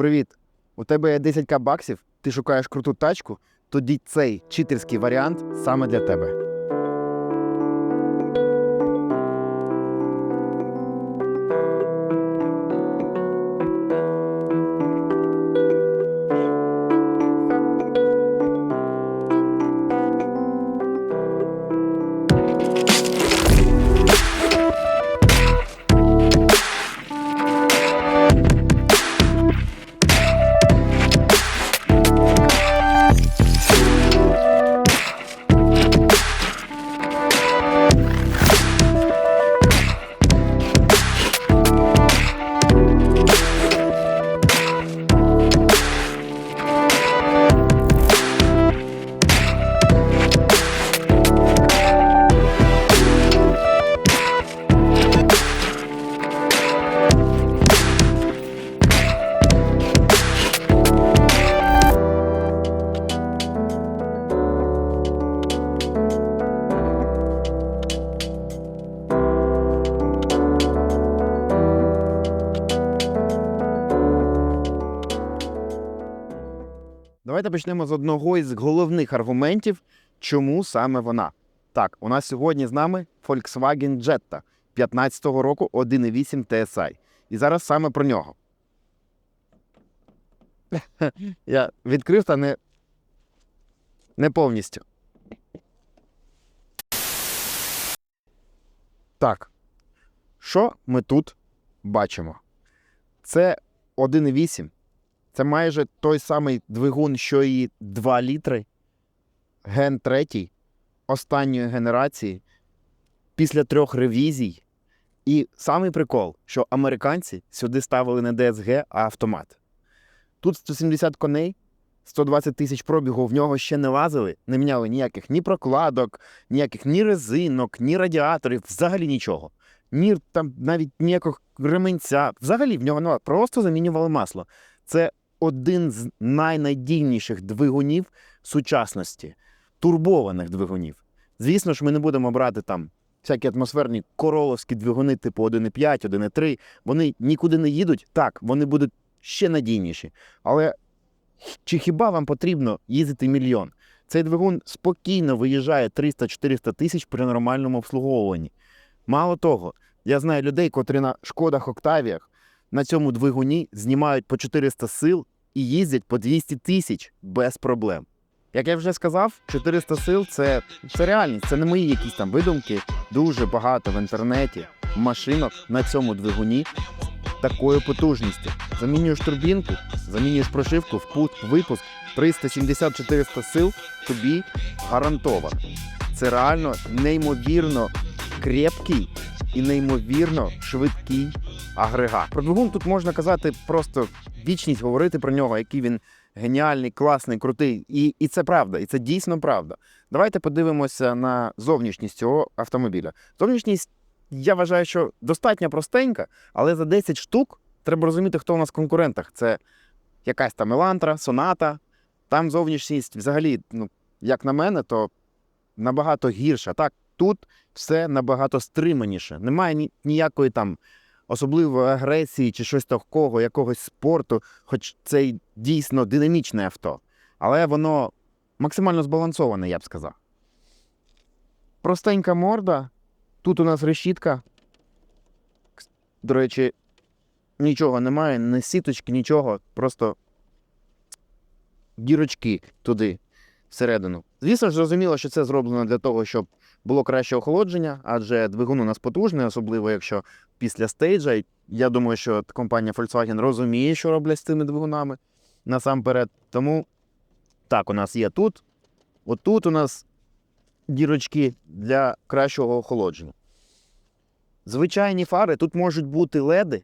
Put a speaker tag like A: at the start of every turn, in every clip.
A: Привіт. У тебе є 10к баксів, ти шукаєш круту тачку, тоді цей читерський варіант саме для тебе. Давайте почнемо з одного із головних аргументів, чому саме вона. Так, у нас сьогодні з нами Volkswagen Jetta 15-го року 1.8 TSI. І зараз саме про нього. Я відкрив та не, не повністю. Так. Що ми тут бачимо? Це 1.8 це майже той самий двигун, що і 2 літри, ген 3 останньої генерації, після трьох ревізій. І самий прикол, що американці сюди ставили не DSG, а автомат. Тут 170 коней, 120 тисяч пробігу, в нього ще не лазили, не міняли ніяких ні прокладок, ніяких ні резинок, ні радіаторів, взагалі нічого. Ні там навіть ніякого ременця. Взагалі в нього немає. Просто замінювали масло. Це один з найнадійніших двигунів сучасності, турбованих двигунів. Звісно ж, ми не будемо брати там всякі атмосферні короловські двигуни, типу 1,5, 1,3. Вони нікуди не їдуть. Так, вони будуть ще надійніші. Але чи хіба вам потрібно їздити мільйон? Цей двигун спокійно виїжджає 300-400 тисяч при нормальному обслуговуванні. Мало того, я знаю людей, котрі на шкодах Октавіях на цьому двигуні знімають по 400 сил і їздять по 200 тисяч без проблем. Як я вже сказав, 400 сил це, це реальність, це не мої якісь там видумки. Дуже багато в інтернеті машинок на цьому двигуні такою потужністю. Замінюєш турбінку, замінюєш прошивку, впуск, випуск 370-400 сил тобі гарантовано. Це реально неймовірно крепкий і неймовірно швидкий агрегат. Про двигун тут можна казати просто вічність говорити про нього, який він геніальний, класний, крутий. І, і це правда, і це дійсно правда. Давайте подивимося на зовнішність цього автомобіля. Зовнішність, я вважаю, що достатньо простенька, але за 10 штук треба розуміти, хто у нас в конкурентах. Це якась там Елантра, Соната. Там зовнішність взагалі, ну, як на мене, то набагато гірша. Так, тут все набагато стриманіше. Немає ні, ніякої там особливої агресії чи щось такого, якогось спорту, хоч це й дійсно динамічне авто. Але воно максимально збалансоване, я б сказав. Простенька морда. Тут у нас решітка. До речі, нічого немає, не сіточки, нічого, просто дірочки туди, всередину. Звісно ж, зрозуміло, що це зроблено для того, щоб було краще охолодження, адже двигун у нас потужний, особливо якщо після стейджа. Я думаю, що компанія Volkswagen розуміє, що роблять з цими двигунами насамперед. Тому так, у нас є тут. Отут у нас дірочки для кращого охолодження. Звичайні фари тут можуть бути леди,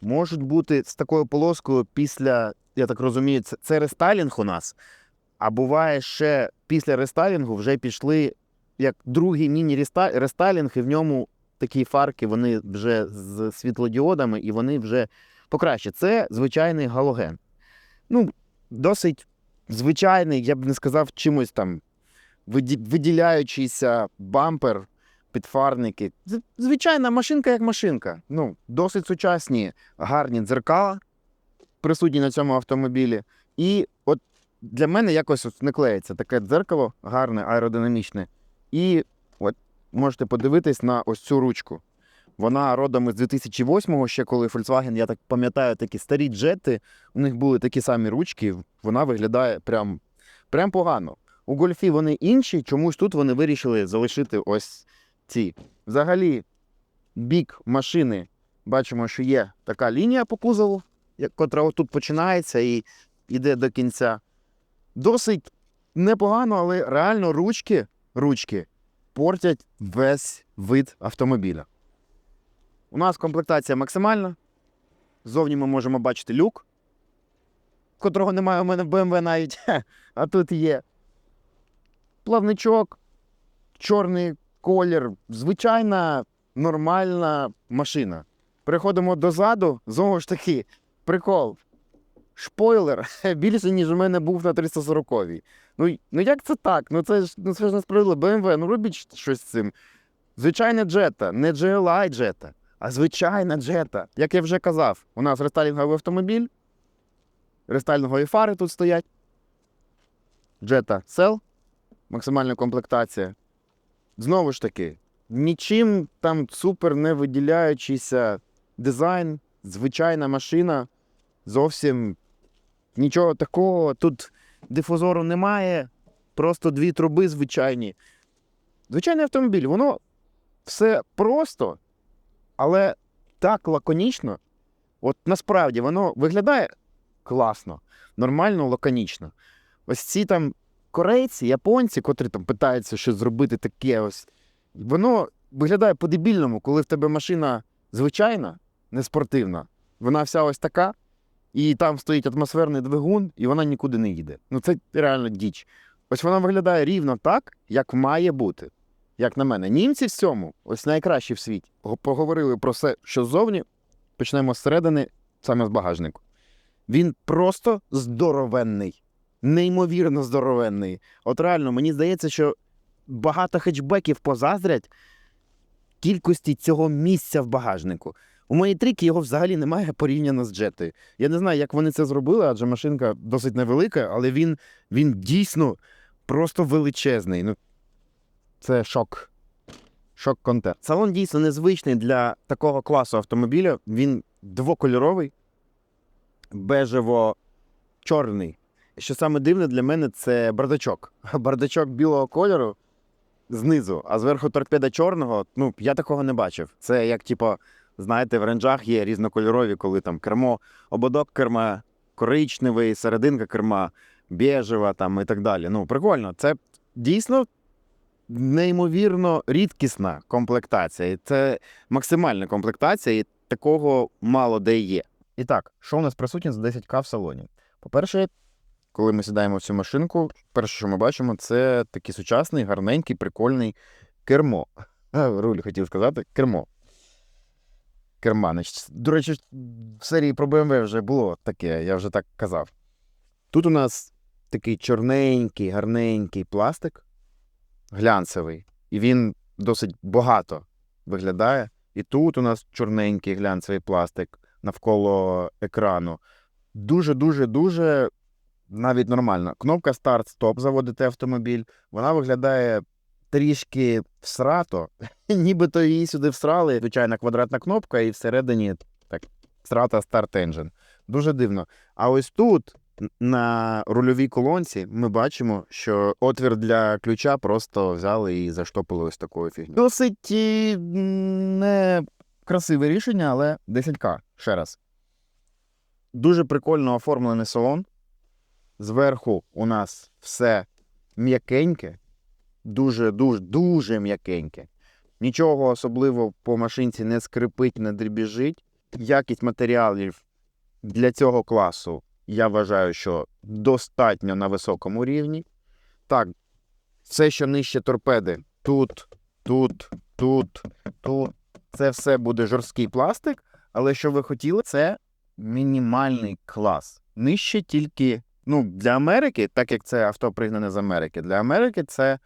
A: можуть бути з такою полоскою після, я так розумію, це, рестайлінг у нас. А буває ще після рестайлінгу вже пішли як другий міні-рестайлінг, і в ньому такі фарки, вони вже з світлодіодами, і вони вже покраще. Це звичайний галоген. Ну, досить звичайний, я б не сказав, чимось там виділяючийся бампер, підфарники. Звичайна машинка як машинка. Ну, досить сучасні, гарні дзеркала. присутній на цьому автомобілі. І от для мене якось не клеїться таке дзеркало гарне, аеродинамічне. І от можете подивитись на ось цю ручку. Вона родом із 2008-го, ще коли Volkswagen, я так пам'ятаю, такі старі джети, у них були такі самі ручки, вона виглядає прям, прям погано. У гольфі вони інші, чомусь тут вони вирішили залишити ось ці. Взагалі, бік машини бачимо, що є така лінія по кузову, котра отут починається і йде до кінця. Досить непогано, але реально ручки, ручки портять весь вид автомобіля. У нас комплектація максимальна. Ззовні ми можемо бачити люк, котрого немає у мене в BMW навіть, а тут є. Плавничок, чорний колір, звичайна нормальна машина. Переходимо дозаду, знову ж таки, прикол. Шпойлер більше, ніж у мене був на 340-й. Ну, ну як це так? Ну це ж ну, це ж несправедливо. BMW, ну робіть щось з цим. Звичайна джета, не GLI джета, а звичайна джета. Як я вже казав, у нас рестайлінговий автомобіль, рестайлінгові фари тут стоять. Джета Cell, максимальна комплектація. Знову ж таки, нічим там супер не виділяючийся дизайн, звичайна машина, зовсім нічого такого. Тут дифузору немає, просто дві труби звичайні. Звичайний автомобіль, воно все просто, але так лаконічно. От насправді воно виглядає класно, нормально, лаконічно. Ось ці там корейці, японці, котрі там питаються щось зробити таке ось. Воно виглядає по-дебільному, коли в тебе машина звичайна, не спортивна, вона вся ось така, і там стоїть атмосферний двигун, і вона нікуди не їде. Ну це реально діч. Ось вона виглядає рівно так, як має бути. Як на мене, німці в цьому ось найкращі в світі. Поговорили про все, що ззовні. Почнемо зсередини, саме з багажнику. Він просто здоровенний, неймовірно здоровенний. От реально, мені здається, що багато хетчбеків позаздрять кількості цього місця в багажнику. У моїй трійки його взагалі немає порівняно з джетою. Я не знаю, як вони це зробили, адже машинка досить невелика, але він, він дійсно просто величезний. Ну, це шок. Шок контент. Салон дійсно незвичний для такого класу автомобіля. Він двокольоровий, бежево-чорний. Що саме дивне для мене, це бардачок. Бардачок білого кольору знизу, а зверху торпеда чорного. Ну, я такого не бачив. Це як, типу, знаєте, в ренджах є різнокольорові, коли там кермо, ободок керма коричневий, серединка керма бежева там і так далі. Ну, прикольно. Це дійсно неймовірно рідкісна комплектація. Це максимальна комплектація, і такого мало де є. І так, що у нас присутнє за 10к в салоні? По-перше, коли ми сідаємо в цю машинку, перше, що ми бачимо, це такий сучасний, гарненький, прикольний кермо. Руль хотів сказати, кермо. Керма. Значить, до речі, в серії про BMW вже було таке, я вже так казав. Тут у нас такий чорненький, гарненький пластик, глянцевий, і він досить багато виглядає. І тут у нас чорненький глянцевий пластик навколо екрану. Дуже-дуже дуже навіть нормально. Кнопка старт-стоп заводити автомобіль. Вона виглядає трішки всрато, нібито її сюди всрали. Звичайна квадратна кнопка, і всередині так, всрата старт engine. Дуже дивно. А ось тут, на рульовій колонці, ми бачимо, що отвір для ключа просто взяли і заштопили ось такою фігню. Досить не красиве рішення, але 10к. Ще раз. Дуже прикольно оформлений салон. Зверху у нас все м'якеньке, дуже, дуже, дуже м'якеньке. Нічого особливо по машинці не скрипить, не дрібіжить. Якість матеріалів для цього класу я вважаю, що достатньо на високому рівні. Так, все, що нижче торпеди, тут, тут, тут, тут, це все буде жорсткий пластик, але що ви хотіли, це мінімальний клас. Нижче тільки ну, для Америки, так як це авто пригнане з Америки, для Америки це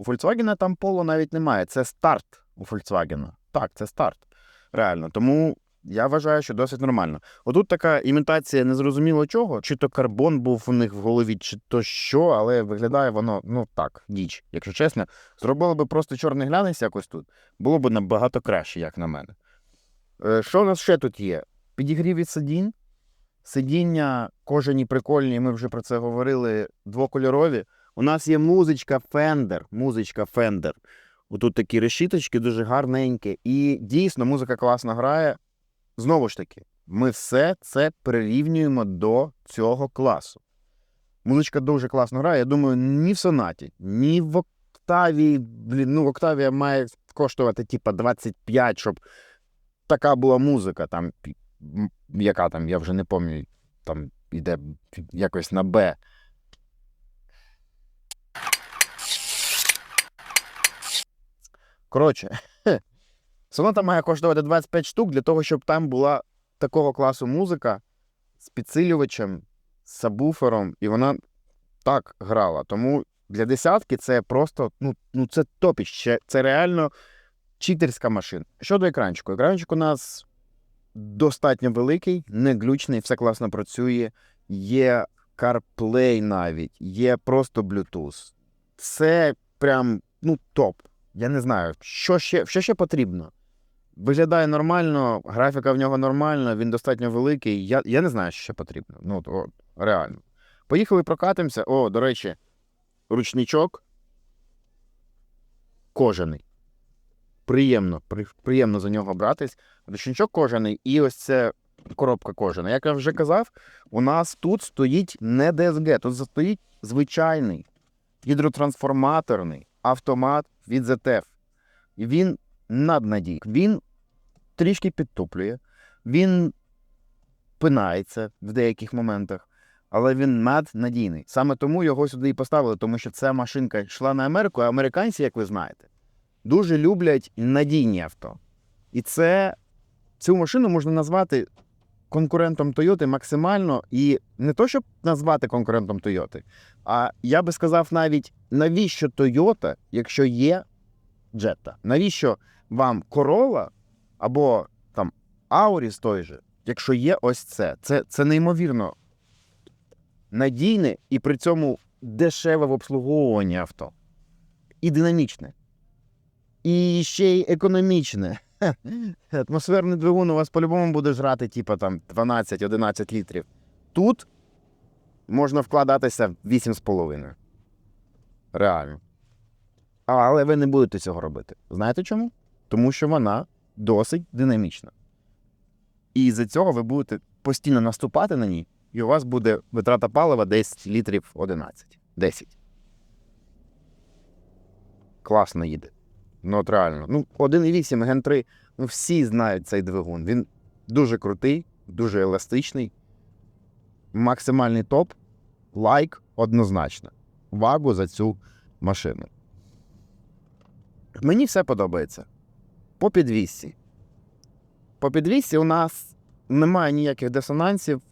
A: у Volkswagen там поло навіть немає. Це старт у Volkswagen. Так, це старт. Реально. Тому Я вважаю, що досить нормально. Отут така імітація незрозуміло чого, чи то карбон був у них в голові, чи то що, але виглядає воно, ну так, діч, якщо чесно. Зробили би просто чорний глянець якось тут, було б набагато краще, як на мене. Е, Що у нас ще тут є? Підігрів від сидінь. Сидіння кожені прикольні, ми вже про це говорили, двокольорові. У нас є музичка Fender, музичка Fender. Отут такі решіточки дуже гарненькі. І дійсно музика класно грає. Знову ж таки, ми все це прирівнюємо до цього класу. Музичка дуже класно грає. Я думаю, ні в сонаті, ні в октаві. Блін, ну, октавія має коштувати типа 25, щоб така була музика. Там, яка там, я вже не пам'ятаю, там іде якось на Б. Коротше, соната має коштувати 25 штук для того, щоб там була такого класу музика з підсилювачем, з сабвуфером, і вона так грала. Тому для десятки це просто ну, ну це топіч. Це, це реально читерська машина. Щодо екранчику, екранчик у нас достатньо великий, не глючний, все класно працює. Є CarPlay навіть, є просто Bluetooth. Це прям ну, топ. Я не знаю, що ще, що ще потрібно. Виглядає нормально, графіка в нього нормальна, він достатньо великий. Я, я не знаю, що ще потрібно. Ну, от, реально. Поїхали прокатимося. О, до речі, ручничок кожаний. Приємно, при, приємно за нього братись. Ручничок кожаний, і ось це коробка кожана. Як я вже казав, у нас тут стоїть не DSG, тут стоїть звичайний гідротрансформаторний автомат від ZF. Він наднадій. Він трішки підтуплює, він пинається в деяких моментах, але він наднадійний. Саме тому його сюди і поставили, тому що ця машинка йшла на Америку, а американці, як ви знаєте, дуже люблять надійні авто. І це цю машину можна назвати конкурентом Toyota максимально, і не то, щоб назвати конкурентом Toyota, а я би сказав навіть, навіщо Toyota, якщо є Jetta? Навіщо вам Corolla або там Auris той же, якщо є ось це? Це, це неймовірно надійне і при цьому дешеве в обслуговуванні авто. І динамічне. І ще й економічне. Атмосферний двигун у вас по-любому буде жрати, типа там 12-11 літрів. Тут можна вкладатися 8,5. Реально. Але ви не будете цього робити. Знаєте чому? Тому що вона досить динамічна. І з-за цього ви будете постійно наступати на ній, і у вас буде витрата палива десь літрів 11. 10. Класно їде. Ну, реально. Ну, 1,8 Ген 3, ну всі знають цей двигун. Він дуже крутий, дуже еластичний. Максимальний топ. Лайк однозначно. Вагу за цю машину. Мені все подобається. По підвісці. По підвісці у нас немає ніяких дисонансів.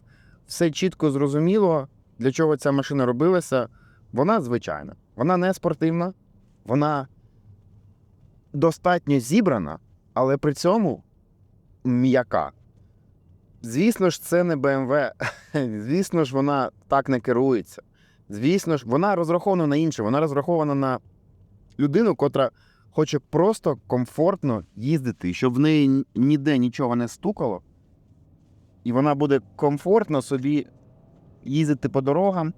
A: Все чітко зрозуміло, для чого ця машина робилася. Вона звичайна. Вона не спортивна, вона достатньо зібрана, але при цьому м'яка. Звісно ж, це не BMW. Звісно ж, вона так не керується. Звісно ж, вона розрахована на інше. Вона розрахована на людину, котра хоче просто комфортно їздити, щоб в неї ніде нічого не стукало. І вона буде комфортно собі їздити по дорогам.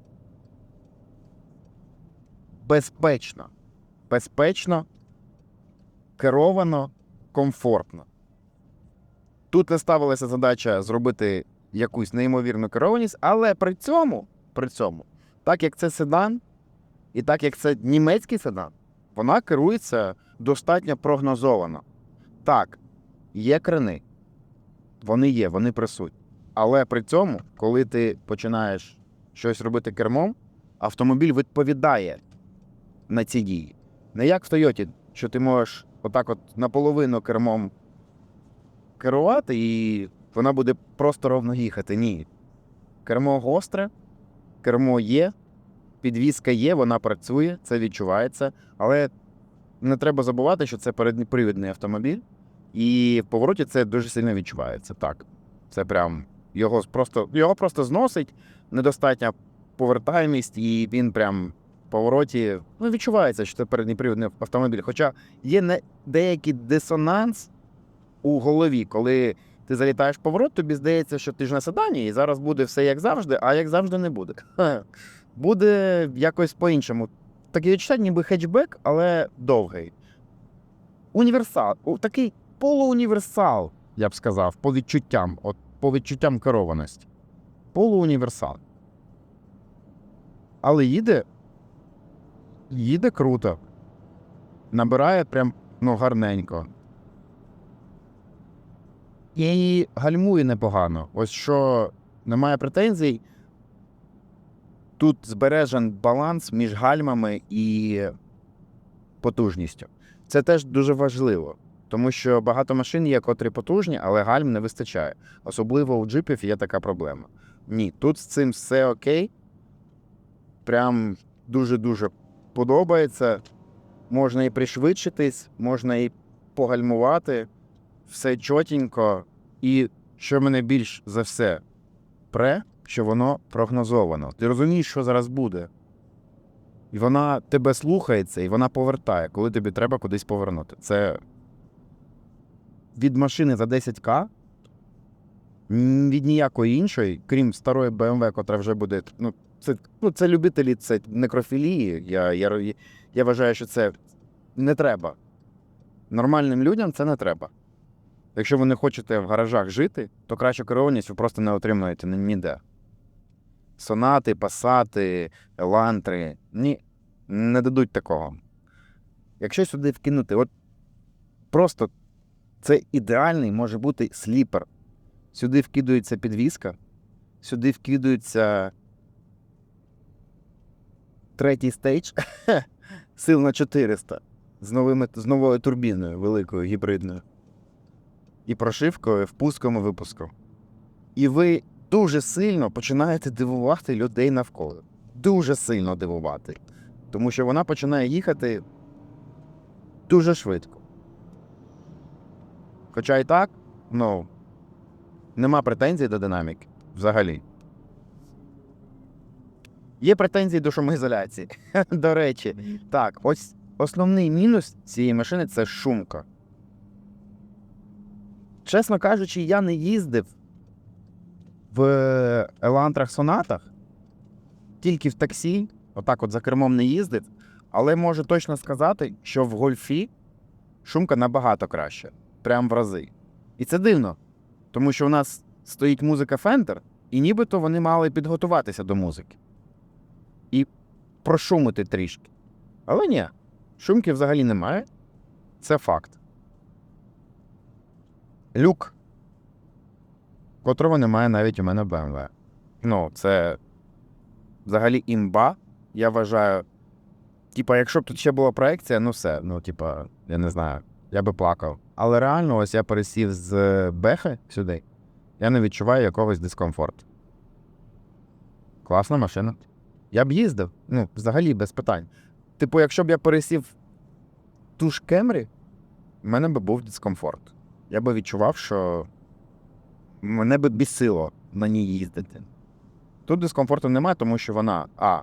A: Безпечно. Безпечно, керовано, комфортно. Тут не ставилася задача зробити якусь неймовірну керованість, але при цьому, при цьому, так як це седан, і так як це німецький седан, вона керується достатньо прогнозовано. Так, є крени, вони є, вони присутні. Але при цьому, коли ти починаєш щось робити кермом, автомобіль відповідає на ці дії. Не як в Тойоті, що ти можеш отак от наполовину кермом керувати, і вона буде просто ровно їхати. Ні. Кермо гостре, кермо є, підвізка є, вона працює, це відчувається. Але не треба забувати, що це передньопривідний автомобіль, І в повороті це дуже сильно відчувається. Так. Це прям його просто, його просто зносить, недостатня повертаємість, і він прям повороті ну, відчувається, що це передніпривідний автомобіль. Хоча є деякий дисонанс у голові, коли ти залітаєш в поворот, тобі здається, що ти ж на седані, і зараз буде все як завжди, а як завжди не буде. Буде якось по-іншому. Таке відчуття, ніби хетчбек, але довгий. Універсал. Такий полууніверсал, я б сказав, по відчуттям, от по відчуттям керованості. Полууніверсал. Але їде. Їде круто. Набирає прям ну, гарненько. І гальмує непогано. Ось що немає претензій. Тут збережен баланс між гальмами і потужністю. Це теж дуже важливо, тому що багато машин є, котрі потужні, але гальм не вистачає. Особливо у джипів є така проблема. Ні, тут з цим все окей. Прям дуже-дуже подобається. Можна і пришвидшитись, можна і погальмувати, все чотенько. І що мене більш за все пре, що воно прогнозовано. Ти розумієш, що зараз буде. І вона тебе слухається, і вона повертає, коли тобі треба кудись повернути. Це від машини за 10к, від ніякої іншої, крім старої BMW, котра вже буде. Ну, це, ну, це любителі це некрофілії. Я, я, я вважаю, що це не треба. Нормальним людям це не треба. Якщо ви не хочете в гаражах жити, то кращу керованість ви просто не отримуєте ніде. Сонати, пасати, елантри. Ні, не дадуть такого. Якщо сюди вкинути, от просто це ідеальний може бути сліпер. Сюди вкидується підвіска, сюди вкидується третій стейдж сил на 400 з, новими, з новою турбіною великою гібридною. І прошивкою, впуском і випуском. І ви дуже сильно починаєте дивувати людей навколо. Дуже сильно дивувати. Тому що вона починає їхати дуже швидко. Хоча і так, ну, нема претензій до динаміки взагалі. Є претензії до шумоізоляції. До речі, так, ось основний мінус цієї машини це шумка. Чесно кажучи, я не їздив в елантрах сонатах, тільки в таксі, отак от за кермом не їздив, але можу точно сказати, що в гольфі шумка набагато краща, прям в рази. І це дивно, тому що у нас стоїть музика Fender, і нібито вони мали підготуватися до музики. Прошумити трішки. Але ні, шумки взагалі немає. Це факт. Люк, котрого немає навіть у мене BMW. Ну, це взагалі імба, я вважаю. Типа, якщо б тут ще була проекція, ну все. Ну, типа, я не знаю, я би плакав. Але реально, ось я пересів з Бехи сюди, я не відчуваю якогось дискомфорту. Класна машина. Я б їздив, ну, взагалі без питань. Типу, якщо б я пересів ту ж Кемрі, в мене би був дискомфорт. Я би відчував, що мене би бісило на ній їздити. Тут дискомфорту немає, тому що вона А.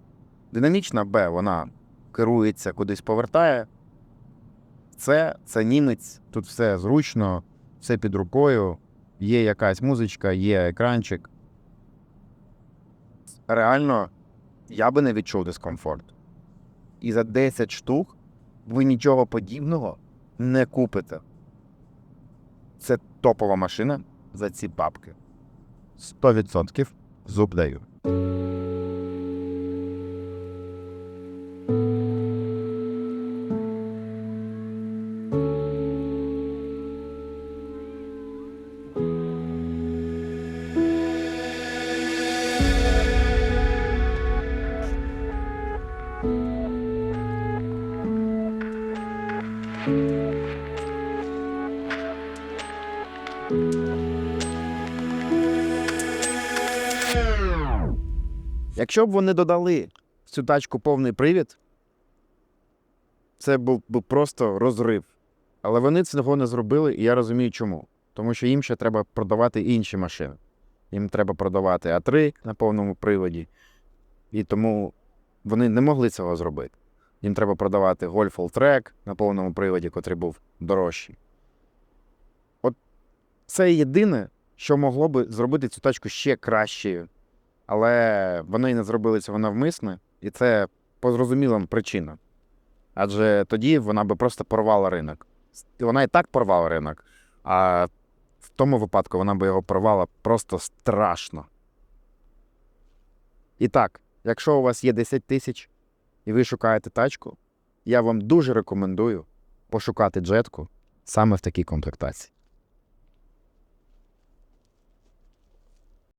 A: Динамічна, Б, вона керується, кудись повертає. Це, це німець, тут все зручно, все під рукою, є якась музичка, є екранчик. Реально, я би не відчув дискомфорт. І за 10 штук ви нічого подібного не купите. Це топова машина за ці бабки. 100% зуб даю. Якщо б вони додали в цю тачку повний привід, це був би просто розрив. Але вони цього не зробили, і я розумію, чому. Тому що їм ще треба продавати інші машини. Їм треба продавати А3 на повному приводі. І тому вони не могли цього зробити. Їм треба продавати Golf All-Track на повному приводі, котрий був дорожчий. От це єдине, що могло би зробити цю тачку ще кращою. Але вони не зробили цього навмисне, і це по зрозумілим причинам. Адже тоді вона би просто порвала ринок. Вона і так порвала ринок, а в тому випадку вона би його порвала просто страшно. І так, якщо у вас є 10 тисяч і ви шукаєте тачку, я вам дуже рекомендую пошукати джетку саме в такій комплектації.